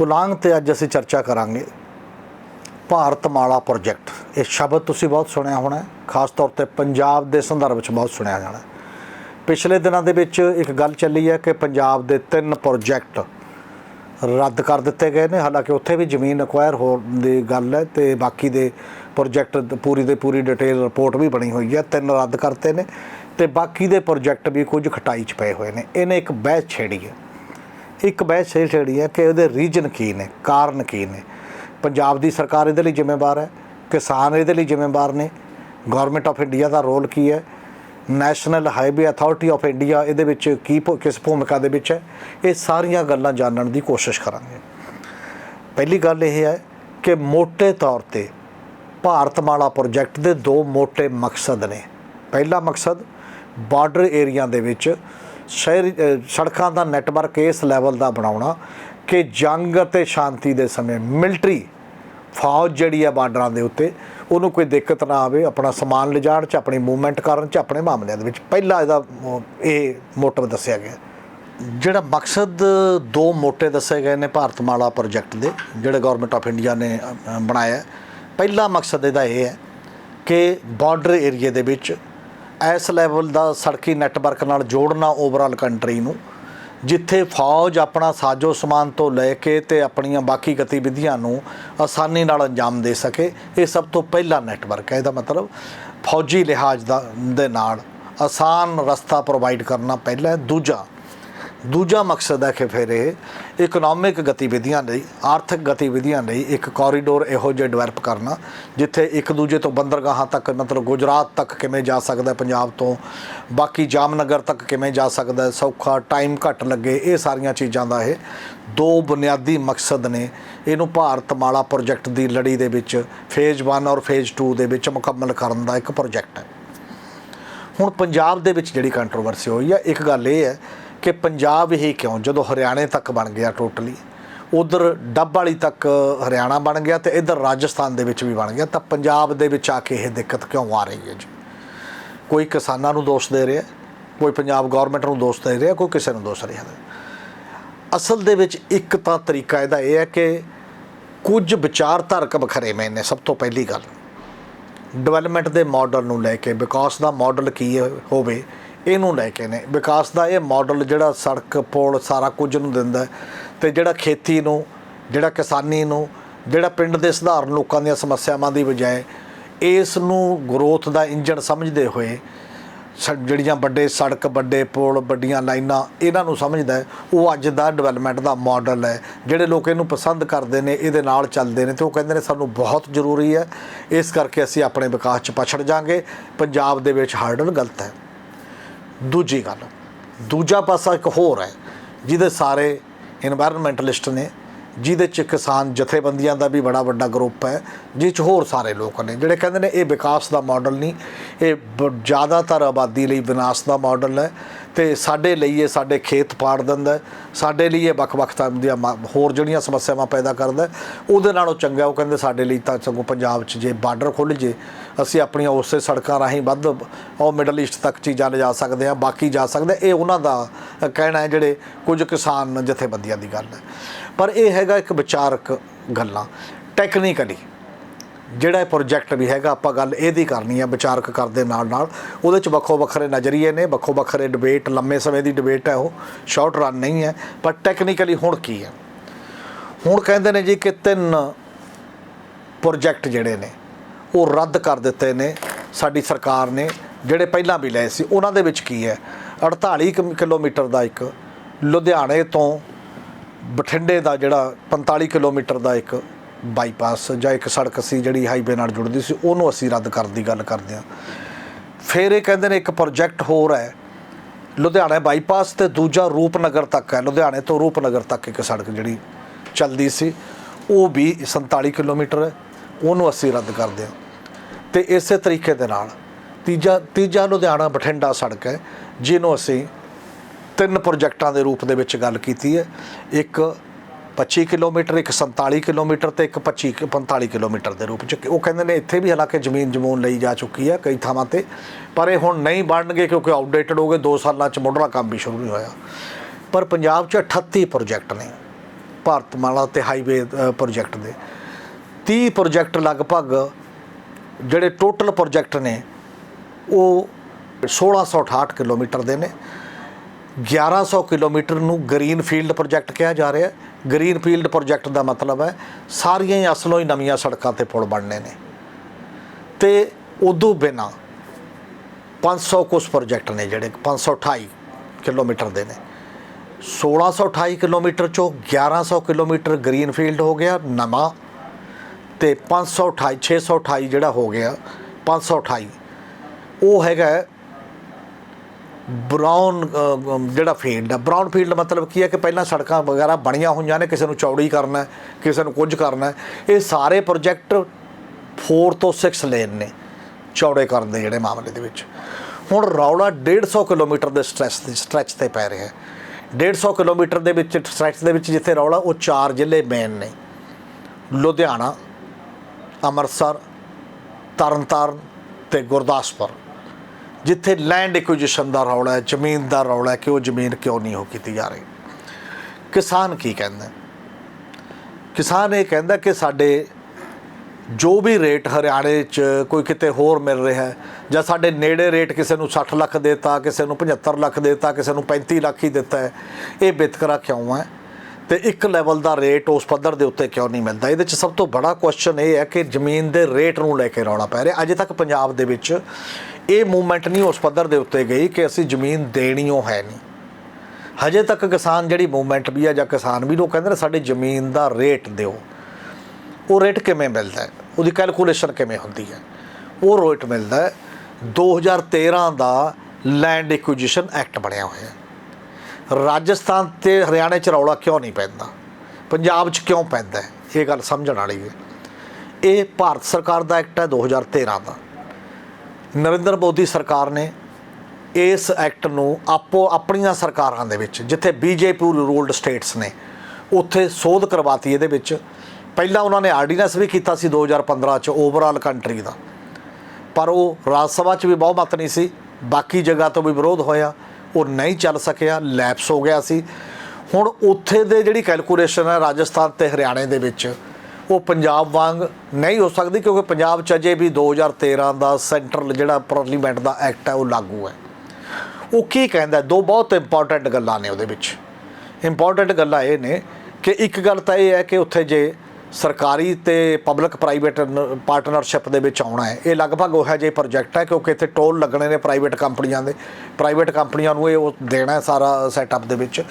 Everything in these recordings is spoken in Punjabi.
ਪੁਲਾਂਗ ਤੇ ਅੱਜ ਅਸੀਂ ਚਰਚਾ ਕਰਾਂਗੇ ਭਾਰਤ ਮਾਲਾ ਪ੍ਰੋਜੈਕਟ। ਇਹ ਸ਼ਬਦ ਤੁਸੀਂ ਬਹੁਤ ਸੁਣਿਆ ਹੋਣਾ ਖਾਸ ਤੌਰ ਤੇ ਪੰਜਾਬ ਦੇ ਸੰਦਰਭ ਵਿੱਚ ਬਹੁਤ ਸੁਣਿਆ ਜਾਣਾ ਪਿਛਲੇ ਦਿਨਾਂ ਦੇ ਵਿੱਚ ਇੱਕ ਗੱਲ ਚੱਲੀ ਹੈ ਕਿ ਪੰਜਾਬ ਦੇ ਤਿੰਨ ਪ੍ਰੋਜੈਕਟ ਰੱਦ ਕਰ ਦਿੱਤੇ ਗਏ ਨੇ। ਹਾਲਾਂਕਿ ਉੱਥੇ ਵੀ ਜ਼ਮੀਨ ਅਕਵਾਇਰ ਹੋਣ ਦੀ ਗੱਲ ਹੈ ਤੇ ਬਾਕੀ ਦੇ ਪ੍ਰੋਜੈਕਟ ਪੂਰੀ ਦੇ ਪੂਰੀ ਡਿਟੇਲ ਰਿਪੋਰਟ ਵੀ ਬਣੀ ਹੋਈ ਹੈ, ਤਿੰਨ ਰੱਦ ਕਰਤੇ ਨੇ ਤੇ ਬਾਕੀ ਦੇ ਪ੍ਰੋਜੈਕਟ ਵੀ ਕੁਝ ਖਟਾਈ 'ਚ ਪਏ ਹੋਏ ਨੇ। ਇਹਨੇ ਇੱਕ ਬਹਿਸ ਛੇੜੀ ਹੈ। ਇੱਕ ਬਹਿਸ ਇਹ ਛੜੀ ਹੈ ਕਿ ਉਹਦੇ ਰੀਜਨ ਕੀ ਨੇ, ਕਾਰਨ ਕੀ ਨੇ? ਪੰਜਾਬ ਦੀ ਸਰਕਾਰ ਇਹਦੇ ਲਈ ਜ਼ਿੰਮੇਵਾਰ ਹੈ, ਕਿਸਾਨ ਇਹਦੇ ਲਈ ਜ਼ਿੰਮੇਵਾਰ ਨੇ ਗਵਰਨਮੈਂਟ ਆਫ ਇੰਡੀਆ ਦਾ ਰੋਲ ਕੀ ਹੈ national highway authority of India ਇਹਦੇ ਵਿੱਚ ਕੀ ਕਿਸ ਭੂਮਿਕਾ ਦੇ ਵਿੱਚ ਹੈ, ਇਹ ਸਾਰੀਆਂ ਗੱਲਾਂ ਜਾਣਨ ਦੀ ਕੋਸ਼ਿਸ਼ ਕਰਾਂਗੇ। ਪਹਿਲੀ ਗੱਲ ਇਹ ਹੈ ਕਿ ਮੋٹے ਤੌਰ ਤੇ ਭਾਰਤ ਮਾਲਾ ਪ੍ਰੋਜੈਕਟ ਦੇ ਦੋ ਮੋٹے ਮਕਸਦ ਨੇ। ਪਹਿਲਾ ਮਕਸਦ ਬਾਰਡਰ ਏਰੀਆ ਦੇ ਵਿੱਚ ਸ਼ਹਿਰੀ ਸੜਕਾਂ ਦਾ ਨੈਟਵਰਕ ਇਸ ਲੈਵਲ ਦਾ ਬਣਾਉਣਾ ਕਿ ਜੰਗ ਅਤੇ ਸ਼ਾਂਤੀ ਦੇ ਸਮੇਂ ਮਿਲਟਰੀ ਫੌਜ ਜਿਹੜੀ ਆ ਬਾਰਡਰਾਂ ਦੇ ਉੱਤੇ, ਉਹਨੂੰ ਕੋਈ ਦਿੱਕਤ ਨਾ ਆਵੇ, ਆਪਣਾ ਸਮਾਨ ਲਿਜਾਣ ਚ, ਆਪਣੀ ਮੂਵਮੈਂਟ ਕਰਨ ਚ, ਆਪਣੇ ਮਾਮਲਿਆਂ ਦੇ ਵਿੱਚ। ਪਹਿਲਾ ਇਹਦਾ ਇਹ ਮੋਟਿਵ ਦੱਸਿਆ ਗਿਆ। ਜਿਹੜਾ ਮਕਸਦ ਦੋ ਮੋਟੇ ਦੱਸੇ ਗਏ ਨੇ ਭਾਰਤਮਾਲਾ ਪ੍ਰੋਜੈਕਟ ਦੇ, ਜਿਹੜੇ ਗਵਰਨਮੈਂਟ ਆਫ ਇੰਡੀਆ ਨੇ ਬਣਾਇਆ, ਪਹਿਲਾ ਮਕਸਦ ਇਹਦਾ ਇਹ ਹੈ ਕਿ ਬਾਰਡਰ ਏਰੀਏ ਦੇ ਵਿੱਚ ਇਸ ਲੈਵਲ ਦਾ ਸੜਕੀ ਨੈਟਵਰਕ ਨਾਲ ਜੋੜਨਾ ਓਵਰਆਲ ਕੰਟਰੀ ਨੂੰ, ਜਿੱਥੇ ਫੌਜ ਆਪਣਾ ਸਾਜੋ ਸਮਾਨ ਤੋਂ ਲੈ ਕੇ ਤੇ ਆਪਣੀਆਂ ਬਾਕੀ ਗਤੀਵਿਧੀਆਂ ਨੂੰ ਆਸਾਨੀ ਨਾਲ ਅੰਜਾਮ ਦੇ ਸਕੇ, ਇਹ ਸਭ ਤੋਂ ਪਹਿਲਾ ਨੈਟਵਰਕ ਹੈ। ਇਹਦਾ ਮਤਲਬ ਫੌਜੀ ਲਿਹਾਜ਼ ਦਾ ਦੇ ਨਾਲ ਆਸਾਨ ਰਸਤਾ ਪ੍ਰੋਵਾਈਡ ਕਰਨਾ ਪਹਿਲਾ ਹੈ। ਦੂਜਾ ਦੂਜਾ ਮਕਸਦ ਹੈ ਕਿ ਫਿਰ ਇਹ ਇਕਨੋਮਿਕ ਗਤੀਵਿਧੀਆਂ ਲਈ, ਆਰਥਿਕ ਗਤੀਵਿਧੀਆਂ ਲਈ ਇੱਕ ਕੋਰੀਡੋਰ ਇਹੋ ਜਿਹਾ ਡਿਵੈਲਪ ਕਰਨਾ, ਜਿੱਥੇ ਇੱਕ ਦੂਜੇ ਤੋਂ ਬੰਦਰਗਾਹਾਂ ਤੱਕ, ਮਤਲਬ ਗੁਜਰਾਤ ਤੱਕ ਕਿਵੇਂ ਜਾ ਸਕਦਾ ਪੰਜਾਬ ਤੋਂ, ਬਾਕੀ ਜਾਮਨਗਰ ਤੱਕ ਕਿਵੇਂ ਜਾ ਸਕਦਾ ਸੌਖਾ ਟਾਈਮ ਘੱਟ ਲੱਗੇ, ਇਹ ਸਾਰੀਆਂ ਚੀਜ਼ਾਂ ਦਾ ਇਹ ਦੋ ਬੁਨਿਆਦੀ ਮਕਸਦ ਨੇ। ਇਹਨੂੰ ਭਾਰਤ ਮਾਲਾ ਪ੍ਰੋਜੈਕਟ ਦੀ ਲੜੀ ਦੇ ਵਿੱਚ ਫੇਜ਼ 1 ਔਰ ਫੇਜ਼ 2 ਦੇ ਵਿੱਚ ਮੁਕੰਮਲ ਕਰਨ ਦਾ ਇੱਕ ਪ੍ਰੋਜੈਕਟ ਹੈ। ਹੁਣ ਪੰਜਾਬ ਦੇ ਵਿੱਚ ਜਿਹੜੀ ਕੰਟਰੋਵਰਸੀ ਹੋਈ ਹੈ, ਇੱਕ ਗੱਲ ਇਹ ਹੈ ਕਿ ਪੰਜਾਬ ਹੀ ਕਿਉਂ, ਜਦੋਂ ਹਰਿਆਣੇ ਤੱਕ ਬਣ ਗਿਆ ਟੋਟਲੀ ਉਧਰ ਡੱਬ ਵਾਲੀ ਤੱਕ ਹਰਿਆਣਾ ਬਣ ਗਿਆ ਤੇ ਇਧਰ ਰਾਜਸਥਾਨ ਦੇ ਵਿੱਚ ਵੀ ਬਣ ਗਿਆ, ਤਾਂ ਪੰਜਾਬ ਦੇ ਵਿੱਚ ਆ ਕੇ ਇਹ ਦਿੱਕਤ ਕਿਉਂ ਆ ਰਹੀ ਹੈ ਜੀ? ਕੋਈ ਕਿਸਾਨਾਂ ਨੂੰ ਦੋਸ਼ ਦੇ ਰਿਹਾ, ਕੋਈ ਪੰਜਾਬ ਗਵਰਨਮੈਂਟ ਨੂੰ ਦੋਸ਼ ਦੇ ਰਿਹਾ, ਕੋਈ ਕਿਸੇ ਨੂੰ ਦੋਸ਼ ਰਿਹਾ। ਅਸਲ ਦੇ ਵਿੱਚ ਇੱਕ ਤਾਂ ਤਰੀਕਾ ਇਹਦਾ ਇਹ ਹੈ ਕਿ ਕੁਝ ਵਿਚਾਰਧਾਰਕ ਵਖਰੇਵੇਂ ਨੇ ਸਭ ਤੋਂ ਪਹਿਲੀ ਗੱਲ। ਡਿਵੈਲਪਮੈਂਟ ਦੇ ਮਾਡਲ ਨੂੰ ਲੈ ਕੇ ਵਿਕਾਸ ਦਾ ਮਾਡਲ ਕੀ ਹੋਵੇ ਇਹਨੂੰ ਲੈ ਕੇ ਨੇ। ਵਿਕਾਸ ਦਾ ਇਹ ਮਾਡਲ ਜਿਹੜਾ ਸੜਕ, ਪੁਲ ਸਾਰਾ ਕੁਝ ਨੂੰ ਦਿੰਦਾ ਹੈ ਤੇ ਜਿਹੜਾ ਖੇਤੀ ਨੂੰ, ਜਿਹੜਾ ਕਿਸਾਨੀ ਨੂੰ, ਜਿਹੜਾ ਪਿੰਡ ਦੇ ਸਧਾਰਨ ਲੋਕਾਂ ਦੀਆਂ ਸਮੱਸਿਆਵਾਂ ਦੀ ਬਜਾਏ ਇਸ ਨੂੰ ਗਰੋਥ ਦਾ ਇੰਜਣ ਸਮਝਦੇ ਹੋਏ ਸ- ਜਿਹੜੀਆਂ ਵੱਡੇ ਸੜਕ, ਵੱਡੇ ਪੁਲ, ਵੱਡੀਆਂ ਲਾਈਨਾਂ ਇਹਨਾਂ ਨੂੰ ਸਮਝਦਾ ਹੈ। ਉਹ ਅੱਜ ਦਾ ਡਿਵੈਲਪਮੈਂਟ ਦਾ ਮਾਡਲ ਹੈ। ਜਿਹੜੇ ਲੋਕ ਇਹਨੂੰ ਪਸੰਦ ਕਰਦੇ ਨੇ, ਇਹਦੇ ਨਾਲ ਚੱਲਦੇ ਨੇ ਤੇ ਉਹ ਕਹਿੰਦੇ ਨੇ ਸਾਨੂੰ ਬਹੁਤ ਜ਼ਰੂਰੀ ਹੈ। ਇਸ ਕਰਕੇ ਅਸੀਂ ਆਪਣੇ ਵਿਕਾਸ 'ਚ ਪਛੜ ਜਾਾਂਗੇ। ਪੰਜਾਬ ਦੇ ਵਿੱਚ ਹਰਡਲ ਗਲਤ ਹੈ। ਦੂਜੀ ਗੱਲ, ਦੂਜਾ ਪਾਸਾ ਇੱਕ ਹੋਰ ਹੈ, ਜਿਹਦੇ ਸਾਰੇ এনवायरमेंटलिस्ट ਨੇ, ਜਿਹਦੇ ਚ ਕਿਸਾਨ ਜਥੇਬੰਦੀਆਂ ਦਾ ਵੀ ਬੜਾ ਵੱਡਾ ਗਰੁੱਪ ਹੈ ਜਿਹ ਚ ਹੋਰ ਸਾਰੇ ਲੋਕ ਨੇ, ਜਿਹੜੇ ਕਹਿੰਦੇ ਨੇ ਇਹ ਵਿਕਾਸ ਦਾ ਮਾਡਲ ਨਹੀਂ, ਇਹ ਜ਼ਿਆਦਾਤਰ ਆਬਾਦੀ ਲਈ ਵਿਨਾਸ਼ ਦਾ ਮਾਡਲ ਹੈ ਤੇ ਸਾਡੇ ਲਈ ਇਹ ਸਾਡੇ ਖੇਤ ਪਾੜ ਦਿੰਦਾ ਸਾਡੇ ਲਈ ਇਹ ਵੱਖ-ਵੱਖ ਤਰ੍ਹਾਂ ਦੀਆਂ ਮ- ਹੋਰ ਜਿਹੜੀਆਂ ਸਮੱਸਿਆਵਾਂ ਪੈਦਾ ਕਰਦਾ ਹੈ, ਉਹਦੇ ਨਾਲੋਂ ਚੰਗਾ ਉਹ ਕਹਿੰਦੇ ਸਾਡੇ ਲਈ ਤਾਂ ਸਗੋਂ ਪੰਜਾਬ 'ਚ ਜੇ ਬਾਰਡਰ ਖੁੱਲ੍ਹ ਜੇ ਅਸੀਂ ਆਪਣੀਆਂ ਉਸੇ ਸੜਕਾਂ ਰਾਹੀਂ ਵੱਧ ਉਹ ਮਿਡਲ ਈਸਟ ਤੱਕ ਚੀਜ਼ਾਂ ਲਿਜਾ ਸਕਦੇ ਆ ਬਾਕੀ ਜਾ ਸਕਦੇ ਇਹ ਉਹਨਾਂ ਦਾ ਕਹਿਣਾ ਹੈ ਜਿਹੜੇ ਕੁਝ ਕਿਸਾਨ ਜਥੇਬੰਦੀਆਂ ਦੀ ਗੱਲ ਹੈ। ਪਰ ਇਹ ਹੈਗਾ ਇੱਕ ਵਿਚਾਰਕ ਗੱਲਾਂ ਟੈਕਨੀਕਲੀ ਜਿਹੜਾ ਇਹ ਪ੍ਰੋਜੈਕਟ ਵੀ ਹੈਗਾ, ਆਪਾਂ ਗੱਲ ਇਹਦੀ ਕਰਨੀ ਹੈ ਵਿਚਾਰਕ ਕਰਦੇ ਨਾਲ ਨਾਲ। ਉਹਦੇ ਚ ਵੱਖੋ ਵੱਖਰੇ ਨਜ਼ਰੀਏ ਨੇ, ਵੱਖੋ ਵੱਖਰੇ ਡਿਬੇਟ ਲੰਮੇ ਸਮੇਂ ਦੀ ਡਿਬੇਟ ਹੈ ਉਹ। ਸ਼ਾਰਟ ਰਨ ਨਹੀਂ ਹੈ, ਪਰ ਟੈਕਨੀਕਲੀ ਹੁਣ ਕੀ ਹੈ? ਹੁਣ ਕਹਿੰਦੇ ਨੇ ਜੀ ਕਿ ਤਿੰਨ ਪ੍ਰੋਜੈਕਟ ਜਿਹੜੇ ਨੇ, ਉਹ ਰੱਦ ਕਰ ਦਿੱਤੇ ਨੇ ਸਾਡੀ ਸਰਕਾਰ ਨੇ, ਜਿਹੜੇ ਪਹਿਲਾਂ ਵੀ ਲਏ ਸੀ। ਉਹਨਾਂ ਦੇ ਵਿੱਚ ਕੀ ਹੈ? 48 ਕਿਮ- ਕਿਲੋਮੀਟਰ ਦਾ ਇੱਕ ਲੁਧਿਆਣੇ ਤੋਂ ਬਠਿੰਡੇ ਦਾ ਜਿਹੜਾ 45 ਕਿਲੋਮੀਟਰ ਦਾ ਇੱਕ ਬਾਈਪਾਸ ਜਾਂ ਇੱਕ ਸੜਕ ਸੀ ਜਿਹੜੀ ਹਾਈਵੇ ਨਾਲ ਜੁੜਦੀ ਸੀ, ਉਹਨੂੰ ਅਸੀਂ ਰੱਦ ਕਰਨ ਦੀ ਗੱਲ ਕਰਦੇ ਹਾਂ। ਫਿਰ ਇਹ ਕਹਿੰਦੇ ਨੇ ਇੱਕ ਪ੍ਰੋਜੈਕਟ ਹੋਰ ਹੈ। ਲੁਧਿਆਣਾ ਬਾਈਪਾਸ ਤੇ ਦੂਜਾ ਰੂਪਨਗਰ ਤੱਕ ਹੈ। ਲੁਧਿਆਣੇ ਤੋਂ ਰੂਪਨਗਰ ਤੱਕ ਇੱਕ ਸੜਕ ਜਿਹੜੀ ਚੱਲਦੀ ਸੀ, ਉਹ ਵੀ 47 ਕਿਲੋਮੀਟਰ ਹੈ। ਉਹਨੂੰ ਅਸੀਂ ਰੱਦ ਕਰਦੇ ਹਾਂ। ਤੇ ਇਸੇ ਤਰੀਕੇ ਦੇ ਨਾਲ ਤੀਜਾ ਤੀਜਾ ਲੁਧਿਆਣਾ ਬਠਿੰਡਾ ਸੜਕ ਹੈ, ਜਿਹਨੂੰ ਅਸੀਂ ਤਿੰਨ ਪ੍ਰੋਜੈਕਟਾਂ ਦੇ ਰੂਪ ਦੇ ਵਿੱਚ ਗੱਲ ਕੀਤੀ ਹੈ। ਇੱਕ 25 ਕਿਲੋਮੀਟਰ, ਇੱਕ 47 ਕਿਲੋਮੀਟਰ ਤੇ ਇੱਕ 25 ਕਿ- 45 ਕਿਲੋਮੀਟਰ ਦੇ ਰੂਪ ਚ। ਉਹ ਕਹਿੰਦੇ ਨੇ ਇੱਥੇ ਵੀ ਹਾਲਾਂਕਿ ਜ਼ਮੀਨ ਜਮੂਨ ਲਈ ਜਾ ਚੁੱਕੀ ਹੈ ਕਈ ਥਾਵਾਂ ਤੇ, ਪਰ ਇਹ ਹੁਣ ਨਹੀਂ ਬਣਨਗੇ ਕਿਉਂਕਿ ਆਊਟਡੇਟਡ ਹੋ ਗਏ 2 ਸਾਲਾਂ ਚ ਮੁੱਢਲਾ ਕੰਮ ਵੀ ਸ਼ੁਰੂ ਨਹੀਂ ਹੋਇਆ। ਪਰ ਪੰਜਾਬ ਚ 38 ਪ੍ਰੋਜੈਕਟ ਨੇ, ਭਾਰਤਮਾਲਾ ਤੇ ਹਾਈਵੇ ਪ੍ਰੋਜੈਕਟ ਦੇ। 30 ਪ੍ਰੋਜੈਕਟ ਲਗਭਗ ਜਿਹੜੇ ਟੋਟਲ ਪ੍ਰੋਜੈਕਟ ਨੇ, ਉਹ 1668 ਕਿਲੋਮੀਟਰ ਦੇ ਨੇ। 1100 ਕਿਲੋਮੀਟਰ ਨੂੰ ਗ੍ਰੀਨ ਫੀਲਡ ਪ੍ਰੋਜੈਕਟ ਕਿਹਾ ਜਾ ਰਿਹਾ। ਹੈ ਗ੍ਰੀਨ ਫੀਲਡ ਪ੍ਰੋਜੈਕਟ ਦਾ ਮਤਲਬ ਹੈ, ਸਾਰੀਆਂ ਹੀ ਅਸਲੋਂ ਹੀ ਨਵੀਆਂ ਸੜਕਾਂ ਤੇ ਪੁਲ ਬਣਨੇ ਨੇ। ਤੇ ਉਦੋਂ ਬਿਨਾ 500 ਕੁਛ ਪ੍ਰੋਜੈਕਟ ਨੇ ਜਿਹੜੇ 528 ਕਿਲੋਮੀਟਰ ਦੇ ਨੇ। 1628 ਕਿਲੋਮੀਟਰ ਚੋਂ 1100 ਕਿਲੋਮੀਟਰ ਗ੍ਰੀਨ ਫੀਲਡ ਹੋ ਗਿਆ ਨਵਾਂ ਤੇ 528 628 ਜਿਹੜਾ ਹੋ ਗਿਆ 528 ਉਹ ਹੈਗਾ ਬ੍ਰਾਊਨ ਜਿਹੜਾ ਫੀਲਡ ਹੈ ਬ੍ਰਾਊਨ ਫੀਲਡ ਮਤਲਬ ਕੀ ਹੈ ਕਿ ਪਹਿਲਾਂ ਸੜਕਾਂ ਵਗੈਰਾ ਬਣੀਆਂ ਹੋਈਆਂ ਨੇ, ਕਿਸੇ ਨੂੰ ਚੌੜੀ ਕਰਨਾ, ਕਿਸੇ ਨੂੰ ਕੁਝ ਕਰਨਾ। ਇਹ ਸਾਰੇ ਪ੍ਰੋਜੈਕਟ 4 ਤੋਂ 6 ਲੇਨ ਨੇ, ਚੌੜੇ ਕਰਨ ਦੇ ਜਿਹੜੇ ਮਾਮਲੇ ਦੇ ਵਿੱਚ। ਹੁਣ ਰੌਲਾ 150 ਕਿਲੋਮੀਟਰ ਦੇ ਸਟ੍ਰੈਚ ਦੇ ਸਟ੍ਰੈਚ ਤੇ ਪੈ ਰਿਹਾ ਹੈ। 150 ਕਿਲੋਮੀਟਰ ਦੇ ਵਿੱਚ ਸਟ੍ਰੈਚ ਦੇ ਵਿੱਚ ਜਿੱਥੇ ਰੌਲਾ, ਉਹ ਚਾਰ ਜ਼ਿਲ੍ਹੇ ਮੇਨ ਨੇ। ਲੁਧਿਆਣਾ, ਅੰਮ੍ਰਿਤਸਰ, ਤਰਨਤਾਰਨ ਤੇ ਗੁਰਦਾਸਪੁਰ। ਜਿੱਥੇ ਲੈਂਡ ਐਕੁਜੀਸ਼ਨ ਦਾ ਰੌਲਾ ਹੈ, ਜ਼ਮੀਨ ਦਾ ਰੌਲਾ ਹੈ ਕਿ ਉਹ ਜ਼ਮੀਨ ਕਿਉਂ ਨਹੀਂ ਹੋ ਕੀਤੀ ਜਾ ਰਹੀ। ਕਿਸਾਨ ਕੀ ਕਹਿੰਦਾ ਕਿਸਾਨ ਇਹ ਕਹਿੰਦਾ ਕਿ ਸਾਡੇ ਜੋ ਵੀ ਰੇਟ ਹਰਿਆਣੇ 'ਚ ਕੋਈ ਕਿਤੇ ਹੋਰ ਮਿਲ ਰਿਹਾ ਹੈ, ਜਾਂ ਸਾਡੇ ਨੇੜੇ ਰੇਟ ਕਿਸੇ ਨੂੰ 60 ਲੱਖ ਦੇਤਾ, ਕਿਸੇ ਨੂੰ 75 ਲੱਖ ਦੇਤਾ, ਕਿਸੇ ਨੂੰ 35 ਲੱਖ ਹੀ ਦਿੱਤਾ ਇਹ ਵਿਤਕਰਾ ਕਿਉਂ ਹੈ? ਤੇ ਇੱਕ ਲੈਵਲ ਦਾ ਰੇਟ ਉਸ ਪੱਧਰ ਦੇ ਉੱਤੇ ਕਿਉਂ ਨਹੀਂ ਮਿਲਦਾ? ਇਹਦੇ 'ਚ ਸਭ ਤੋਂ ਬੜਾ ਕੁਐਸਚਨ ਇਹ ਹੈ ਕਿ ਜ਼ਮੀਨ ਦੇ ਰੇਟ ਨੂੰ ਲੈ ਕੇ ਰੌਲਾ ਪੈ ਰਿਹਾ। ਅਜੇ ਤੱਕ ਪੰਜਾਬ ਦੇ ਵਿੱਚ ਇਹ ਮੂਵਮੈਂਟ ਨਹੀਂ ਉਸ ਪੱਧਰ ਦੇ ਉੱਤੇ ਗਈ ਕਿ ਅਸੀਂ ਜ਼ਮੀਨ ਦੇਣੀਓ ਹੈ ਨਹੀਂ। ਹਜੇ ਤੱਕ ਕਿਸਾਨ ਜਿਹੜੀ ਮੂਵਮੈਂਟ ਵੀ ਆ ਜਾਂ ਕਿਸਾਨ ਵੀ ਲੋਕ ਕਹਿੰਦੇ ਨੇ, ਸਾਡੀ ਜ਼ਮੀਨ ਦਾ ਰੇਟ ਦਿਓ। ਉਹ ਰੇਟ ਕਿਵੇਂ ਮਿਲਦਾ ਹੈ? ਉਹਦੀ ਕੈਲਕੂਲੇਸ਼ਨ ਕਿਵੇਂ ਹੁੰਦੀ ਹੈ? ਉਹ ਰੇਟ ਮਿਲਦਾ ਹੈ। 2013 ਦਾ ਲੈਂਡ ਐਕੁਜੀਸ਼ਨ ਐਕਟ ਬਣਿਆ ਹੋਇਆ ਹੈ। ਰਾਜਸਥਾਨ ਤੇ ਹਰਿਆਣੇ ਚ ਰੌਲਾ ਕਿਉਂ ਨਹੀਂ ਪੈਂਦਾ? ਪੰਜਾਬ ਚ ਕਿਉਂ ਪੈਂਦਾ ਇਹ ਗੱਲ ਸਮਝਣ ਵਾਲੀ ਹੈ। ਇਹ ਭਾਰਤ ਸਰਕਾਰ ਦਾ ਐਕਟ ਹੈ 2013 ਦਾ। ਨਰਿੰਦਰ ਮੋਦੀ ਸਰਕਾਰ ਨੇ ਇਸ ਐਕਟ ਨੂੰ ਆਪੋ ਆਪਣੀਆਂ ਸਰਕਾਰਾਂ ਦੇ ਵਿੱਚ, ਜਿੱਥੇ ਬੀਜੇਪੀ ਰੂਲਡ ਸਟੇਟਸ ਨੇ, ਉੱਥੇ ਸੋਧ ਕਰਵਾਤੀ ਇਹਦੇ ਵਿੱਚ। ਪਹਿਲਾਂ ਉਹਨਾਂ ਨੇ ਆਰਡੀਨੈਂਸ ਵੀ ਕੀਤਾ ਸੀ 2015 ਚ ਓਵਰਆਲ ਕੰਟਰੀ ਦਾ। ਪਰ ਉਹ ਰਾਜ ਸਭਾ 'ਚ ਵੀ ਬਹੁਮਤ ਨਹੀਂ ਸੀ, ਬਾਕੀ ਜਗ੍ਹਾ ਤੋਂ ਵੀ ਵਿਰੋਧ ਹੋਇਆ। ਉਹ ਨਹੀਂ ਚੱਲ ਸਕਿਆ, ਲੈਪਸ ਹੋ ਗਿਆ ਸੀ। ਹੁਣ ਉੱਥੇ ਦੇ ਜਿਹੜੀ ਕੈਲਕੂਲੇਸ਼ਨ ਹੈ ਰਾਜਸਥਾਨ ਤੇ ਹਰਿਆਣੇ ਦੇ ਵਿੱਚ, ਉਹ ਪੰਜਾਬ ਵਾਂਗ ਨਹੀਂ ਹੋ ਸਕਦੀ ਕਿਉਂਕਿ ਪੰਜਾਬ 'ਚ ਅਜੇ ਵੀ 2013 ਦਾ ਸੈਂਟਰਲ ਜਿਹੜਾ ਪਾਰਲੀਮੈਂਟ ਦਾ ਐਕਟ ਹੈ, ਉਹ ਲਾਗੂ ਹੈ। ਉਹ ਕੀ ਕਹਿੰਦਾ ਦੋ ਬਹੁਤ ਇੰਪੋਰਟੈਂਟ ਗੱਲਾਂ ਨੇ ਉਹਦੇ ਵਿੱਚ। ਇੰਪੋਰਟੈਂਟ ਗੱਲਾਂ ਇਹ ਨੇ ਕਿ ਇੱਕ ਗੱਲ ਤਾਂ ਇਹ ਹੈ ਕਿ ਉੱਥੇ ਜੇ ਸਰਕਾਰੀ ਤੇ ਪਬਲਿਕ ਪ੍ਰਾਈਵੇਟ ਪਾਰਟਨਰਸ਼ਿਪ ਦੇ ਵਿੱਚ ਆਉਣਾ ਹੈ। ਇਹ ਲਗਭਗ ਉਹ ਹੈ ਜੇ ਪ੍ਰੋਜੈਕਟ ਹੈ ਕਿਉਂਕਿ ਇੱਥੇ ਟੋਲ ਲੱਗਣੇ ਨੇ ਪ੍ਰਾਈਵੇਟ ਕੰਪਨੀਆਂ ਦੇ। ਪ੍ਰਾਈਵੇਟ ਕੰਪਨੀਆਂ ਨੂੰ ਇਹ ਉਹ ਦੇਣਾ ਹੈ ਸਾਰਾ ਸੈਟਅਪ ਦੇ ਵਿੱਚ।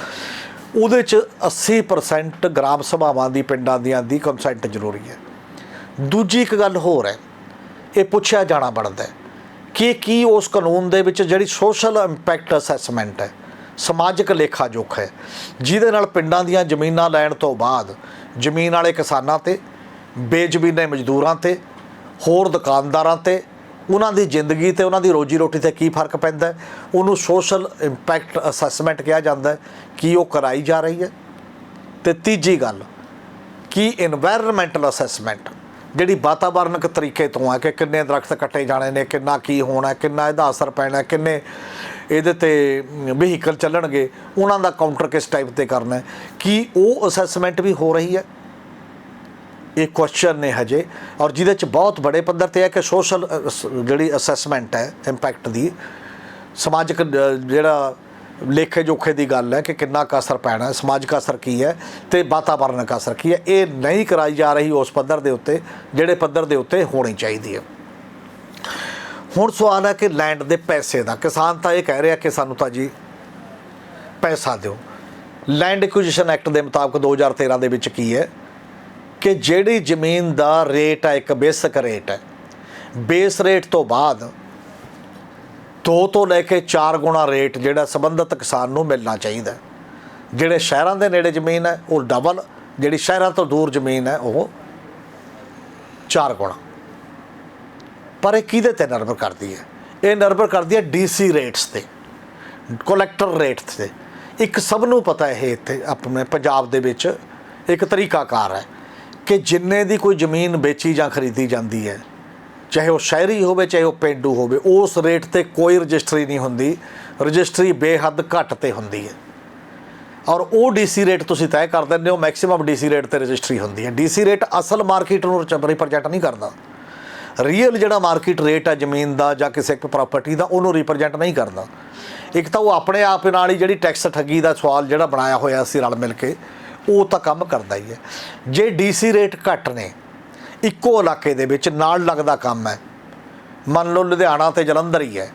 ਉਹਦੇ ਚ 80% ਗ੍ਰਾਮ ਸਭਾਵਾਂ ਦੀ, ਪਿੰਡਾਂ ਦੀਆਂ ਦੀ ਕੰਸੈਂਟ ਜ਼ਰੂਰੀ ਹੈ। ਦੂਜੀ ਇੱਕ ਗੱਲ ਹੋਰ ਹੈ, ਇਹ ਪੁੱਛਿਆ ਜਾਣਾ ਬਣਦਾ ਹੈ ਕਿ ਕੀ ਉਸ ਕਾਨੂੰਨ ਦੇ ਵਿੱਚ ਜਿਹੜੀ ਸੋਸ਼ਲ ਇੰਪੈਕਟ ਅਸੈਸਮੈਂਟ ਹੈ, ਸਮਾਜਿਕ ਲੇਖਾ ਜੋਖ ਹੈ, ਜਿਹਦੇ ਨਾਲ ਪਿੰਡਾਂ ਦੀਆਂ ਜ਼ਮੀਨਾਂ ਲੈਣ ਤੋਂ ਬਾਅਦ ਜ਼ਮੀਨ ਵਾਲੇ ਕਿਸਾਨਾਂ ਤੇ, ਬੇਜ਼ਮੀਨੇ ਮਜ਼ਦੂਰਾਂ ਤੇ, ਹੋਰ ਦੁਕਾਨਦਾਰਾਂ ਤੇ, ਉਹਨਾਂ ਦੀ ਜ਼ਿੰਦਗੀ ਤੇ, ਉਹਨਾਂ ਦੀ ਰੋਜੀ ਰੋਟੀ ਤੇ ਕੀ ਫ਼ਰਕ ਪੈਂਦਾ ਉਹਨੂੰ ਸੋਸ਼ਲ ਇੰਪੈਕਟ ਅਸੈਸਮੈਂਟ ਕਿਹਾ ਜਾਂਦਾ ਹੈ ਕਿ ਉਹ ਕਰਾਈ ਜਾ ਰਹੀ ਹੈ। ਤੇ ਤੀਜੀ ਗੱਲ, ਕੀ এনवायरमेंटਲ ਅਸੈਸਮੈਂਟ ਜਿਹੜੀ ਵਾਤਾਵਰਣਕ ਤਰੀਕੇ ਤੋਂ ਆ ਕਿ ਕਿੰਨੇ ਦਰਖਤ ਕੱਟੇ ਜਾਣੇ ਨੇ, ਕਿੰਨਾ ਕੀ ਹੋਣਾ, ਕਿੰਨਾ ਇਹਦਾ ਅਸਰ ਪੈਣਾ, ਕਿੰਨੇ ਇਹਦੇ ਤੇ ਵਹੀਕਲ ਚੱਲਣਗੇ, ਉਹਨਾਂ ਦਾ ਕਾਊਂਟਰ ਕਿਸ ਟਾਈਪ ਤੇ ਕਰਨਾ ਕੀ ਉਹ ਅਸੈਸਮੈਂਟ ਵੀ ਹੋ ਰਹੀ ਹੈ। ਇਹ ਕੁਐਸਚਨ ਨੇ ਹਜੇ ਔਰ ਜਿਹਦੇ ਚ ਬਹੁਤ ਬੜੇ ਪੱਧਰ ਤੇ ਹੈ ਕਿ ਸੋਸ਼ਲ ਜਿਹੜੀ ਅਸੈਸਮੈਂਟ ਹੈ ਇੰਪੈਕਟ ਦੀ, ਸਮਾਜਿਕ ਜਿਹੜਾ ਲੇਖੇ ਜੋਖੇ ਦੀ ਗੱਲ ਹੈ ਕਿ ਕਿੰਨਾ ਕੁ ਅਸਰ ਪੈਣਾ ਹੈ, ਸਮਾਜਿਕ ਅਸਰ ਕੀ ਹੈ ਤੇ ਵਾਤਾਵਰਨਕ ਅਸਰ ਕੀ ਹੈ, ਇਹ ਨਹੀਂ ਕਰਾਈ ਜਾ ਰਹੀ ਉਸ ਪੱਧਰ ਦੇ ਉੱਤੇ, ਜਿਹੜੇ ਪੱਧਰ ਦੇ ਉੱਤੇ ਹੋਣੀ ਚਾਹੀਦੀ ਹੈ। ਹੁਣ ਸਵਾਲ ਹੈ ਕਿ ਲੈਂਡ ਦੇ ਪੈਸੇ ਦਾ, ਕਿਸਾਨ ਤਾਂ ਇਹ ਕਹਿ ਰਿਹਾ ਕਿ ਸਾਨੂੰ ਤਾਂ ਜੀ ਪੈਸਾ ਦਿਓ। ਲੈਂਡ ਐਕੁਜੀਸ਼ਨ ਐਕਟ ਦੇ ਮੁਤਾਬਕ 2013 ਦੇ ਵਿੱਚ ਕੀ ਹੈ? ਕਿ ਜਿਹੜੀ ਜ਼ਮੀਨ ਦਾ ਰੇਟ ਹੈ ਇੱਕ ਬੇਸਿਕ ਰੇਟ ਹੈ। ਬੇਸ ਰੇਟ ਤੋਂ ਬਾਅਦ ਦੋ ਤੋਂ ਲੈ ਕੇ 4 ਗੁਣਾ ਰੇਟ ਜਿਹੜਾ ਸੰਬੰਧਿਤ ਕਿਸਾਨ ਨੂੰ ਮਿਲਣਾ ਚਾਹੀਦਾ ਜਿਹੜੇ ਸ਼ਹਿਰਾਂ ਦੇ ਨੇੜੇ ਜ਼ਮੀਨ ਹੈ, ਉਹ ਡਬਲ, ਜਿਹੜੀ ਸ਼ਹਿਰਾਂ ਤੋਂ ਦੂਰ ਜ਼ਮੀਨ ਹੈ, ਉਹ 4 ਗੁਣਾ। ਪਰ ਇਹ ਕਿਹਦੇ ਤੇ ਨਿਰਭਰ ਕਰਦੀ ਹੈ? ਇਹ ਨਿਰਭਰ ਕਰਦੀ ਹੈ ਡੀਸੀ ਰੇਟਸ ਤੇ ਕਲੈਕਟਰ ਰੇਟ ਤੇ। ਇੱਕ ਸਭ ਨੂੰ ਪਤਾ ਹੈ, ਇਹ ਇੱਥੇ ਆਪਣੇ ਪੰਜਾਬ ਦੇ ਵਿੱਚ ਇੱਕ ਤਰੀਕਾਕਾਰ ਹੈ। ਕਿ ਜਿੰਨੇ ਦੀ ਕੋਈ ਜ਼ਮੀਨ ਵੇਚੀ ਜਾਂ ਖਰੀਦੀ ਜਾਂਦੀ ਹੈ, ਚਾਹੇ ਉਹ ਸ਼ਹਿਰੀ ਹੋਵੇ, ਚਾਹੇ ਉਹ ਪਿੰਡੂ ਹੋਵੇ, ਉਸ ਰੇਟ ਤੇ ਕੋਈ ਰਜਿਸਟਰੀ ਨਹੀਂ ਹੁੰਦੀ। ਰਜਿਸਟਰੀ ਬੇਹੱਦ ਘੱਟ ਤੇ ਹੁੰਦੀ ਹੈ। ਔਰ ਉਹ ਡੀਸੀ ਰੇਟ ਤੁਸੀਂ ਤੈਅ ਕਰ ਦਿੰਦੇ ਹੋ, ਮੈਕਸਿਮਮ ਡੀਸੀ ਰੇਟ ਤੇ ਰਜਿਸਟਰੀ ਹੁੰਦੀ ਹੈ। ਡੀਸੀ ਰੇਟ ਅਸਲ ਮਾਰਕੀਟ ਨੂੰ ਰਿਪਰੈਜ਼ੈਂਟ ਨਹੀਂ ਕਰਦਾ। ਰੀਅਲ ਜਿਹੜਾ ਮਾਰਕੀਟ ਰੇਟ ਆ ਜ਼ਮੀਨ ਦਾ ਜਾਂ ਕਿਸੇ ਇੱਕ ਪ੍ਰਾਪਰਟੀ ਦਾ, ਉਹਨੂੰ ਰਿਪਰੈਜ਼ੈਂਟ ਨਹੀਂ ਕਰਦਾ। ਇੱਕ ਤਾਂ ਉਹ ਆਪਣੇ ਆਪ ਨਾਲ ਹੀ ਜਿਹੜੀ ਟੈਕਸ ਠੱਗੀ ਦਾ ਸਵਾਲ ਜਿਹੜਾ ਬਣਾਇਆ ਹੋਇਆ ਸੀ ਰਲ ਮਿਲ ਕੇ ਉਹ ਤਾਂ ਕੰਮ ਕਰਦਾ ਹੀ ਹੈ। ਜੇ ਡੀਸੀ ਰੇਟ ਘੱਟ ਨੇ, ਇੱਕੋ ਇਲਾਕੇ ਦੇ ਵਿੱਚ ਨਾਲ ਲੱਗਦਾ ਕੰਮ ਹੈ। ਮੰਨ ਲਓ ਲੁਧਿਆਣਾ ਤੇ ਜਲੰਧਰ ਹੀ ਹੈ।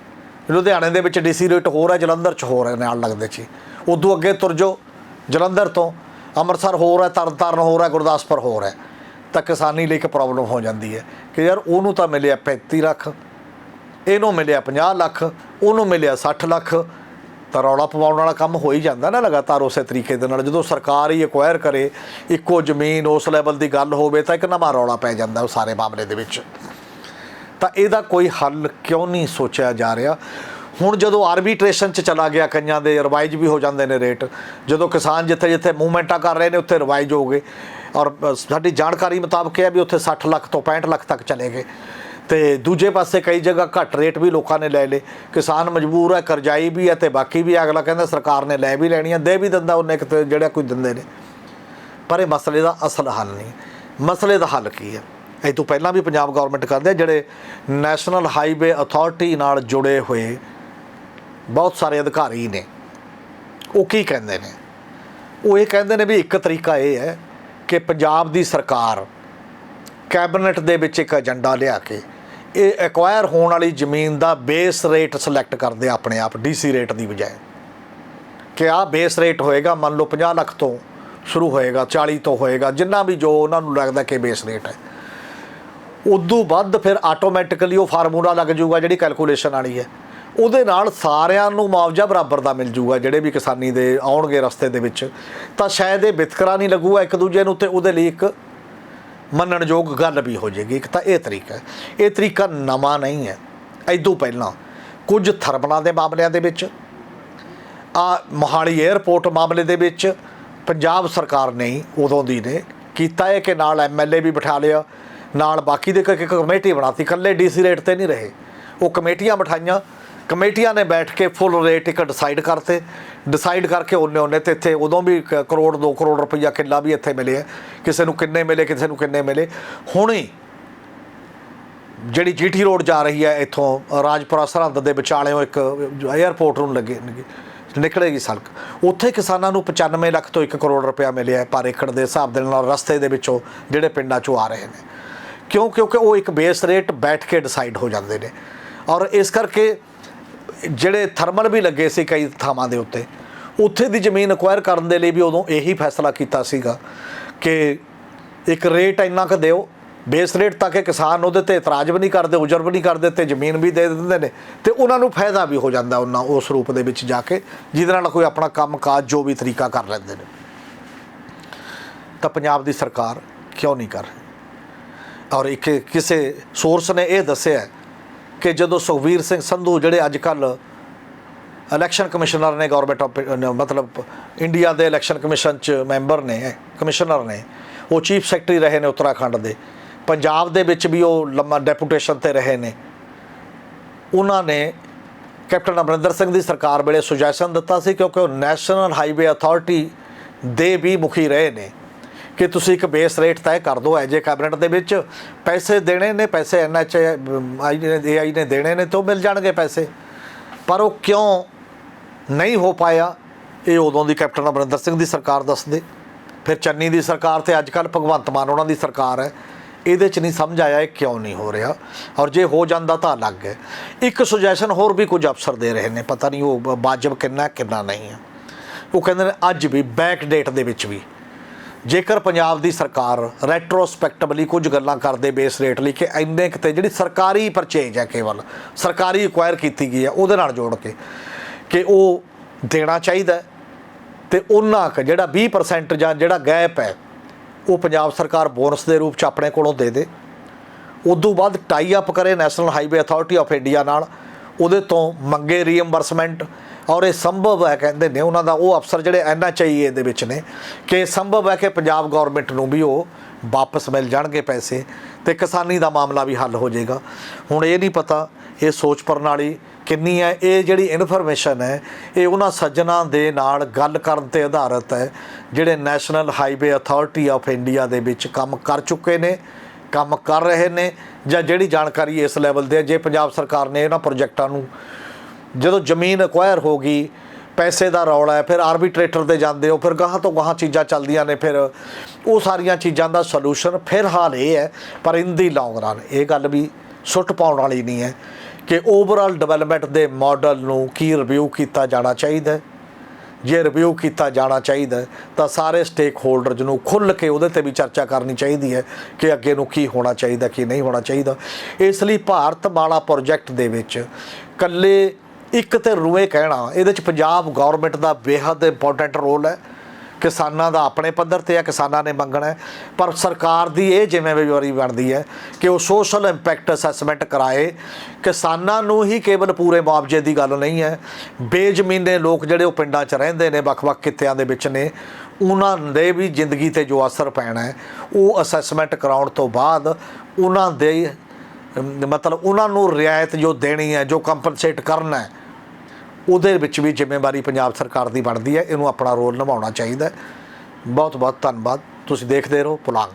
ਲੁਧਿਆਣੇ ਦੇ ਵਿੱਚ ਡੀਸੀ ਰੇਟ ਹੋਰ ਹੈ, ਜਲੰਧਰ 'ਚ ਹੋਰ ਹੈ, ਨਾਲ ਲੱਗਦੇ 'ਚ ਉਦੋਂ ਅੱਗੇ ਤੁਰ ਜਾਓ, ਜਲੰਧਰ ਤੋਂ ਅੰਮ੍ਰਿਤਸਰ ਹੋਰ ਹੈ, ਤਰਨਤਾਰਨ ਹੋਰ ਹੈ, ਗੁਰਦਾਸਪੁਰ ਹੋਰ ਹੈ। ਤਾਂ ਕਿਸਾਨੀ ਲਈ ਇੱਕ ਪ੍ਰੋਬਲਮ ਹੋ ਜਾਂਦੀ ਹੈ ਕਿ ਯਾਰ ਉਹਨੂੰ ਤਾਂ ਮਿਲਿਆ 35 ਲੱਖ, ਇਹਨੂੰ ਮਿਲਿਆ 50 ਲੱਖ, ਉਹਨੂੰ ਮਿਲਿਆ 60 ਲੱਖ ਤਾਂ ਰੌਲਾ ਪਵਾਉਣ ਵਾਲਾ ਕੰਮ ਹੋ ਹੀ ਜਾਂਦਾ ਨਾ ਲਗਾਤਾਰ ਉਸੇ ਤਰੀਕੇ ਦੇ ਨਾਲ। ਜਦੋਂ ਸਰਕਾਰ ਹੀ ਐਕਵਾਇਰ ਕਰੇ, ਇੱਕੋ ਜ਼ਮੀਨ ਉਸ ਲੈਵਲ ਦੀ ਗੱਲ ਹੋਵੇ ਤਾਂ ਇੱਕ ਨਵਾਂ ਰੌਲਾ ਪੈ ਜਾਂਦਾ ਉਹ ਸਾਰੇ ਮਾਮਲੇ ਦੇ ਵਿੱਚ। ਤਾਂ ਇਹਦਾ ਕੋਈ ਹੱਲ ਕਿਉਂ ਨਹੀਂ ਸੋਚਿਆ ਜਾ ਰਿਹਾ? ਹੁਣ ਜਦੋਂ ਆਰਬੀਟ੍ਰੇਸ਼ਨ ਚ ਚਲਾ ਗਿਆ, ਕਈਆਂ ਦੇ ਰਿਵਾਈਜ਼ ਵੀ ਹੋ ਜਾਂਦੇ ਨੇ ਰੇਟ। ਜਦੋਂ ਕਿਸਾਨ ਜਿੱਥੇ ਜਿੱਥੇ ਮੂਵਮੈਂਟਾਂ ਕਰ ਰਹੇ ਨੇ, ਉੱਥੇ ਰਿਵਾਈਜ਼ ਹੋ ਗਏ। ਔਰ ਸਾਡੀ ਜਾਣਕਾਰੀ ਮੁਤਾਬਕ ਇਹ ਹੈ ਵੀ ਉੱਥੇ 60 ਲੱਖ ਤੋਂ 65 ਲੱਖ ਤੱਕ ਚਲੇ ਗਏ। ਤੇ ਦੂਜੇ ਪਾਸੇ ਕਈ ਜਗ੍ਹਾ ਘੱਟ ਰੇਟ ਵੀ ਲੋਕਾਂ ਨੇ ਲੈ ਲਏ। ਕਿਸਾਨ ਮਜਬੂਰ ਹੈ, ਕਰਜ਼ਾਈ ਵੀ ਹੈ ਤੇ ਬਾਕੀ ਵੀ ਅਗਲਾ ਕਹਿੰਦਾ ਸਰਕਾਰ ਨੇ ਲੈ ਵੀ ਲੈਣੀਆਂ, ਦੇ ਵੀ ਦਿੰਦਾ ਉਹਨੇ ਕਿਤੇ ਜਿਹੜਾ ਕੋਈ ਦਿੰਦੇ ਨੇ। ਪਰ ਇਹ ਮਸਲੇ ਦਾ ਅਸਲ ਹੱਲ ਨਹੀਂ। ਮਸਲੇ ਦਾ ਹੱਲ ਕੀ ਹੈ? ਇਹ ਤੋਂ ਪਹਿਲਾਂ ਵੀ ਪੰਜਾਬ ਗਵਰਨਮੈਂਟ ਕਰਦੇ ਜਿਹੜੇ ਨੈਸ਼ਨਲ ਹਾਈਵੇ ਅਥਾਰਟੀ ਨਾਲ ਜੁੜੇ ਹੋਏ ਬਹੁਤ ਸਾਰੇ ਅਧਿਕਾਰੀ ਨੇ। ਉਹ ਕੀ ਕਹਿੰਦੇ ਨੇ? ਉਹ ਇਹ ਕਹਿੰਦੇ ਨੇ ਵੀ ਇੱਕ ਤਰੀਕਾ ਇਹ ਹੈ ਕਿ ਪੰਜਾਬ ਦੀ ਸਰਕਾਰ ਕੈਬਨਿਟ ਦੇ ਵਿੱਚ ਇੱਕ ਏਜੰਡਾ ਲਿਆ ਕੇ ਇਹ ਐਕਵਾਇਰ ਹੋਣ ਵਾਲੀ ਜ਼ਮੀਨ ਦਾ ਬੇਸ ਰੇਟ ਸਿਲੈਕਟ ਕਰਦੇ ਆਪਣੇ ਆਪ ਡੀਸੀ ਰੇਟ ਦੀ ਬਜਾਏ। ਕਿ ਆ ਬੇਸ ਰੇਟ ਹੋਏਗਾ, ਮੰਨ ਲਓ 50 ਲੱਖ ਤੋਂ ਸ਼ੁਰੂ ਹੋਏਗਾ 40 ਤੋਂ ਹੋਏਗਾ, ਜਿੰਨਾ ਵੀ ਜੋ ਉਹਨਾਂ ਨੂੰ ਲੱਗਦਾ ਕਿ ਬੇਸ ਰੇਟ ਹੈ। ਉਦੋਂ ਵੱਧ ਫਿਰ ਆਟੋਮੈਟਿਕਲੀ ਉਹ ਫਾਰਮੂਲਾ ਲੱਗ ਜਾਊਗਾ, ਜਿਹੜੀ ਕੈਲਕੂਲੇਸ਼ਨ ਵਾਲੀ ਹੈ। ਉਹਦੇ ਨਾਲ ਸਾਰਿਆਂ ਨੂੰ ਮੁਆਵਜ਼ਾ ਬਰਾਬਰ ਦਾ ਮਿਲ ਜੂਗਾ ਜਿਹੜੇ ਵੀ ਕਿਸਾਨੀ ਦੇ ਆਉਣਗੇ ਰਸਤੇ ਦੇ ਵਿੱਚ। ਤਾਂ ਸ਼ਾਇਦ ਇਹ ਵਿਤਕਰਾ ਨਹੀਂ ਲੱਗੂਗਾ ਇੱਕ ਦੂਜੇ ਨੂੰ, ਤੇ ਉਹਦੇ ਲਈ ਇੱਕ ਮੰਨਣਯੋਗ ਗੱਲ ਵੀ ਹੋ ਜਾਏਗੀ। ਇੱਕ ਤਾਂ ਇਹ ਤਰੀਕਾ ਇਹ ਤਰੀਕਾ ਨਵਾਂ ਨਹੀਂ ਹੈ। ਐਦੋਂ ਪਹਿਲਾਂ ਕੁਝ ਥਰਮਲਾਂ ਦੇ ਮਾਮਲਿਆਂ ਦੇ ਵਿੱਚ, ਆ ਮੋਹਾਲੀ 에ਅਰਪੋਰਟ ਮਾਮਲੇ ਦੇ ਵਿੱਚ ਪੰਜਾਬ ਸਰਕਾਰ ਨੇ ਉਦੋਂ ਦੀ ਨੇ ਕੀਤਾ ਹੈ ਕਿ ਨਾਲ ਐਮਐਲਏ ਵੀ ਬਿਠਾ ਲਿਆ, ਨਾਲ ਬਾਕੀ ਦੇ ਇੱਕ ਇੱਕ ਕਮੇਟੀ ਬਣਾਤੀ। ਇਕੱਲੇ ਡੀਸੀ ਰੇਟ ਤੇ ਨਹੀਂ ਰਹੇ। ਉਹ ਕਮੇਟੀਆਂ ਬਿਠਾਈਆਂ। ਕਮੇਟੀਆਂ ਨੇ ਬੈਠ ਕੇ ਫੁੱਲ ਰੇਟ ਇੱਕ ਡਿਸਾਈਡ ਕਰਤੇ। ਡਿਸਾਈਡ ਕਰਕੇ ਉਹਨੇ ਉਹਨੇ ਤੇ ਇੱਥੇ ਉਦੋਂ ਵੀ ਕਰੋੜ 2 ਕਰੋੜ ਰੁਪਈਆ ਕਿੱਲਾ ਵੀ ਇੱਥੇ ਮਿਲੇ ਹੈ ਕਿਸੇ ਨੂੰ ਕਿੰਨੇ ਮਿਲੇ, ਕਿਸੇ ਨੂੰ ਕਿੰਨੇ ਮਿਲੇ। ਹੁਣੇ ਜਿਹੜੀ ਜੀਟੀ ਰੋਡ ਜਾ ਰਹੀ ਹੈ, ਇੱਥੋਂ ਰਾਜਪੁਰਾ ਸਰਹੰਦ ਦੇ ਵਿਚਾਲਿਓਂ ਇੱਕ 에ਅਰਪੋਰਟ ਨੂੰ ਲੱਗੇ ਨਿਕਲੇਗੀ ਸੜਕ। ਉੱਥੇ ਕਿਸਾਨਾਂ ਨੂੰ 95 ਲੱਖ ਤੋਂ 1 ਕਰੋੜ ਰੁਪਇਆ ਮਿਲਿਆ ਪਰ ਏਕੜ ਦੇ ਹਿਸਾਬ ਦੇ ਨਾਲ ਰਸਤੇ ਦੇ ਵਿੱਚੋਂ ਜਿਹੜੇ ਪਿੰਡਾਂ ਚੋਂ ਆ ਰਹੇ ਨੇ। ਕਿਉਂ? ਕਿਉਂਕਿ ਉਹ ਇੱਕ ਬੇਸ ਰੇਟ ਬੈਠ ਕੇ ਡਿਸਾਈਡ ਹੋ ਜਾਂਦੇ ਨੇ। ਔਰ ਇਸ ਕਰਕੇ ਜਿਹੜੇ ਥਰਮਲ ਵੀ ਲੱਗੇ ਸੀ ਕਈ ਥਾਵਾਂ ਦੇ ਉੱਤੇ, ਉੱਥੇ ਦੀ ਜ਼ਮੀਨ ਅਕਵਾਇਰ ਕਰਨ ਦੇ ਲਈ ਵੀ ਉਦੋਂ ਇਹੀ ਫੈਸਲਾ ਕੀਤਾ ਸੀਗਾ ਕਿ ਇੱਕ ਰੇਟ ਇੰਨਾ ਕੁ ਦਿਓ ਬੇਸ ਰੇਟ ਤਾਂ ਕਿ ਕਿਸਾਨ ਉਹਦੇ ਤੇ ਇਤਰਾਜ਼ ਵੀ ਨਹੀਂ ਕਰਦੇ, ਉਜਰ ਵੀ ਨਹੀਂ ਕਰਦੇ, ਤੇ ਜ਼ਮੀਨ ਵੀ ਦੇ ਦਿੰਦੇ ਨੇ, ਤੇ ਉਹਨਾਂ ਨੂੰ ਫਾਇਦਾ ਵੀ ਹੋ ਜਾਂਦਾ ਉਹਨਾਂ ਉਸ ਰੂਪ ਦੇ ਵਿੱਚ ਜਾ ਕੇ, ਜਿਹਦੇ ਨਾਲ ਕੋਈ ਆਪਣਾ ਕੰਮ ਕਾਜ ਜੋ ਵੀ ਤਰੀਕਾ ਕਰ ਲੈਂਦੇ ਨੇ। ਤਾਂ ਪੰਜਾਬ ਦੀ ਸਰਕਾਰ ਕਿਉਂ ਨਹੀਂ ਕਰ ਰਹੀ? ਔਰ ਇੱਕ ਕਿਸੇ ਸੋਰਸ ਨੇ ਇਹ ਦੱਸਿਆ ਕਿ ਜਦੋਂ ਸੁਖਵੀਰ ਸਿੰਘ ਸੰਧੂ ਜਿਹੜੇ ਅੱਜ ਕੱਲ ਇਲੈਕਸ਼ਨ ਕਮਿਸ਼ਨਰ ਨੇ ਗਵਰਨਮੈਂਟ ਆਫ ਮਤਲਬ ਇੰਡੀਆ ਦੇ ਇਲੈਕਸ਼ਨ ਕਮਿਸ਼ਨ ਚ ਮੈਂਬਰ ਨੇ ਕਮਿਸ਼ਨਰ ਨੇ, ਉਹ ਚੀਫ ਸੈਕਟਰੀ ਰਹੇ ਨੇ ਉੱਤਰਾਖੰਡ ਦੇ। ਪੰਜਾਬ ਦੇ ਵਿੱਚ ਵੀ ਉਹ ਲੰਮਾ ਡੈਪੂਟੇਸ਼ਨ ਤੇ ਰਹੇ ਨੇ। ਉਹਨਾਂ ਨੇ ਕੈਪਟਨ ਅਮਰਿੰਦਰ ਸਿੰਘ ਦੀ ਸਰਕਾਰ ਵੇਲੇ ਸੁਜੈਸ਼ਨ ਦਿੱਤਾ ਸੀ ਕਿਉਂਕਿ ਉਹ ਨੈਸ਼ਨਲ ਹਾਈਵੇ ਅਥਾਰਟੀ ਦੇ ਵੀ ਮੁਖੀ ਰਹੇ ਨੇ। ਕਿ ਤੁਸੀਂ ਇੱਕ ਬੇਸ ਰੇਟ ਤੈਅ ਕਰ ਦਿਓ ਐਜੇ ਕੈਬਨਿਟ ਦੇ ਵਿੱਚ ਪੈਸੇ ਦੇਣੇ ਨੇ, ਪੈਸੇ ਐਨਐਚ ਆਈ ਨੇ ਏਆਈ ਨੇ ਦੇਣੇ ਨੇ ਤਾਂ ਉਹ ਮਿਲ ਜਾਣਗੇ ਪੈਸੇ। ਪਰ ਉਹ ਕਿਉਂ ਨਹੀਂ ਹੋ ਪਾਇਆ? ਇਹ ਉਦੋਂ ਦੀ ਕੈਪਟਨ ਅਮਰਿੰਦਰ ਸਿੰਘ ਦੀ ਸਰਕਾਰ ਦੱਸਦੇ। ਫਿਰ ਚੰਨੀ ਦੀ ਸਰਕਾਰ ਤੇ ਅੱਜ ਕੱਲ ਭਗਵੰਤ ਮਾਨ ਉਹਨਾਂ ਦੀ ਸਰਕਾਰ ਹੈ। ਇਹਦੇ ਚ ਨਹੀਂ ਸਮਝ ਆਇਆ ਇਹ ਕਿਉਂ ਨਹੀਂ ਹੋ ਰਿਹਾ। ਔਰ ਜੇ ਹੋ ਜਾਂਦਾ ਤਾਂ ਅਲੱਗ ਹੈ। ਇੱਕ ਸੁਜੈਸ਼ਨ ਹੋਰ ਵੀ ਕੁਝ ਅਫਸਰ ਦੇ ਰਹੇ ਨੇ, ਪਤਾ ਨਹੀਂ ਉਹ ਵਾਜਬ ਕਿੰਨਾ ਕਿੰਨਾ ਨਹੀਂ ਹੈ। ਉਹ ਕਹਿੰਦੇ ਨੇ ਅੱਜ ਵੀ ਬੈਕ ਡੇਟ ਦੇ ਵਿੱਚ ਵੀ। ਜੇਕਰ ਪੰਜਾਬ ਦੀ ਸਰਕਾਰ ਰੈਟਰੋਸਪੈਕਟਿਵਲੀ ਕੁਝ ਗੱਲਾਂ ਕਰਦੇ ਬੇਸ ਰੇਟ ਲਈ ਕਿ ਇੰਨੇ ਕਿਤੇ ਜਿਹੜੀ ਸਰਕਾਰੀ ਪਰਚੇਜ ਹੈ ਕੇਵਲ, ਸਰਕਾਰੀ ਐਕਵਾਇਰ ਕੀਤੀ ਗਈ ਹੈ, ਉਹਦੇ ਨਾਲ ਜੋੜ ਕੇ ਕਿ ਉਹ ਦੇਣਾ ਚਾਹੀਦਾ ਹੈ ਤੇ ਉਹਨਾਂ ਕ ਜਿਹੜਾ 20% ਜਾਂ ਜਿਹੜਾ ਗੈਪ ਹੈ, ਉਹ ਪੰਜਾਬ ਸਰਕਾਰ ਬੋਨਸ ਦੇ ਰੂਪ ਚ ਆਪਣੇ ਕੋਲੋਂ ਦੇ ਦੇ। ਉਦੋਂ ਬਾਅਦ ਟਾਈ ਅਪ ਕਰੇ national highway authority of India ਨਾਲ, ਉਹਦੇ ਤੋਂ ਮੰਗੇ ਰੀਇੰਬਰਸਮੈਂਟ ਔਰ ਇਹ ਸੰਭਵ ਹੈ ਕਹਿੰਦੇ ਨੇ, ਉਹਨਾਂ ਦਾ ਉਹ ਅਫਸਰ ਜਿਹੜੇ ਐਨਐਚਆਈਏ ਦੇ ਵਿੱਚ ਨੇ, ਕਿ ਇਹ ਸੰਭਵ ਹੈ ਕਿ ਪੰਜਾਬ ਗਵਰਨਮੈਂਟ ਨੂੰ ਵੀ ਉਹ ਵਾਪਸ ਮਿਲ ਜਾਣਗੇ ਪੈਸੇ ਤੇ ਕਿਸਾਨੀ ਦਾ ਮਾਮਲਾ ਵੀ ਹੱਲ ਹੋ ਜਾਏਗਾ। ਹੁਣ ਇਹ ਨਹੀਂ ਪਤਾ ਇਹ ਸੋਚ ਪ੍ਰਣਾਲੀ ਕਿੰਨੀ ਹੈ, ਇਹ ਜਿਹੜੀ ਇਨਫੋਰਮੇਸ਼ਨ ਹੈ, ਇਹ ਉਹਨਾਂ ਸੱਜਣਾ ਦੇ ਨਾਲ ਗੱਲ ਕਰਨ ਤੇ ਆਧਾਰਿਤ ਹੈ, ਜਿਹੜੇ national highway authority of India ਦੇ ਵਿੱਚ ਕੰਮ ਕਰ ਚੁੱਕੇ ਨੇ, ਕੰਮ ਕਰ ਰਹੇ ਨੇ, ਜਾਂ ਜਿਹੜੀ ਜਾਣਕਾਰੀ ਇਸ ਲੈਵਲ ਤੇ ਜੇ ਪੰਜਾਬ ਸਰਕਾਰ ਨੇ ਇਹਨਾਂ ਪ੍ਰੋਜੈਕਟਾਂ ਨੂੰ ਜਦੋਂ ਜ਼ਮੀਨ ਅਕਵਾਇਰ ਹੋ ਗਈ, ਪੈਸੇ ਦਾ ਰੌਲਾ ਹੈ, ਫਿਰ ਆਰਬਿਟਰੇਟਰ ਤੇ ਜਾਂਦੇ ਹੋ, ਫਿਰ ਗਾਹਾਂ ਤੋਂ ਗਾਹਾਂ ਚੀਜ਼ਾਂ ਚੱਲਦੀਆਂ ਨੇ, ਫਿਰ ਉਹ ਸਾਰੀਆਂ ਚੀਜ਼ਾਂ ਦਾ ਸੋਲੂਸ਼ਨ ਫਿਰ ਹਾਲ ਇਹ ਹੈ, ਪਰ ਇਨ ਦੀ ਲੌਂਗ ਰਨ ਇਹ ਗੱਲ ਵੀ ਸੁੱਟ ਪਾਉਣ ਵਾਲੀ ਨਹੀਂ ਹੈ ਕਿ ਓਵਰਆਲ ਡਿਵੈਲਪਮੈਂਟ ਦੇ ਮਾਡਲ ਨੂੰ ਕੀ ਰਿਵਿਊ ਕੀਤਾ ਜਾਣਾ ਚਾਹੀਦਾ ਜੇ ਰਿਵਿਊ ਕੀਤਾ ਜਾਣਾ ਚਾਹੀਦਾ ਤਾਂ ਸਾਰੇ ਸਟੇਕ ਹੋਲਡਰਜ਼ ਨੂੰ ਖੁੱਲ੍ਹ ਕੇ ਉਹਦੇ ਤੇ ਵੀ ਚਰਚਾ ਕਰਨੀ ਚਾਹੀਦੀ ਹੈ ਕਿ ਅੱਗੇ ਨੂੰ ਕੀ ਹੋਣਾ ਚਾਹੀਦਾ, ਕੀ ਨਹੀਂ ਹੋਣਾ ਚਾਹੀਦਾ। ਇਸ ਲਈ ਭਾਰਤ ਮਾਲਾ ਪ੍ਰੋਜੈਕਟ ਦੇ ਵਿੱਚ ਕੱਲੇ ਇੱਕ ਤੇ ਰੂਏ ਕਹਿਣਾ, ਇਹਦੇ ਚ ਪੰਜਾਬ ਗਵਰਨਮੈਂਟ ਦਾ ਬੇਹੱਦ ਇੰਪੋਰਟੈਂਟ ਰੋਲ ਹੈ। ਕਿਸਾਨਾਂ ਦਾ ਆਪਣੇ ਪੱਧਰ ਤੇ ਹੈ, ਕਿਸਾਨਾਂ ਨੇ ਮੰਗਣਾ ਹੈ। ਪਰ ਸਰਕਾਰ ਦੀ ਇਹ ਜ਼ਿੰਮੇਵਾਰੀ ਬਣਦੀ ਹੈ ਕਿ ਉਹ ਸੋਸ਼ਲ ਇੰਪੈਕਟ ਅਸੈਸਮੈਂਟ ਕਰਾਏ। ਕਿਸਾਨਾਂ ਨੂੰ ਹੀ ਕੇਵਲ ਪੂਰੇ ਮੁਆਵਜ਼ੇ ਦੀ ਗੱਲ ਨਹੀਂ ਹੈ। ਬੇਜ਼ਮੀਨੇ ਲੋਕ ਜਿਹੜੇ ਉਹ ਪਿੰਡਾਂ 'ਚ ਰਹਿੰਦੇ ਨੇ, ਵੱਖ-ਵੱਖ ਕਿੱਤਿਆਂ ਦੇ ਵਿੱਚ ਨੇ, ਉਹਨਾਂ ਦੇ ਵੀ ਜ਼ਿੰਦਗੀ ਤੇ ਜੋ ਅਸਰ ਪੈਣਾ ਹੈ, ਉਹ ਅਸੈਸਮੈਂਟ ਕਰਾਉਣ ਤੋਂ ਬਾਅਦ ਉਹਨਾਂ ਦੇ ਮਤਲਬ ਉਹਨਾਂ ਨੂੰ ਰਿਆਇਤ ਜੋ ਦੇਣੀ ਹੈ, ਜੋ ਕੰਪਨਸੇਟ ਕਰਨਾ ਹੈ, ਉਹਦੇ ਵਿੱਚ ਵੀ ਜ਼ਿੰਮੇਵਾਰੀ ਪੰਜਾਬ ਸਰਕਾਰ ਦੀ ਬਣਦੀ ਹੈ। ਇਹਨੂੰ ਆਪਣਾ ਰੋਲ ਨਿਭਾਉਣਾ ਚਾਹੀਦਾ ਬਹੁਤ ਬਹੁਤ ਧੰਨਵਾਦ। ਤੁਸੀਂ ਦੇਖਦੇ ਰਹੋ ਪੁਲਾਂਗ।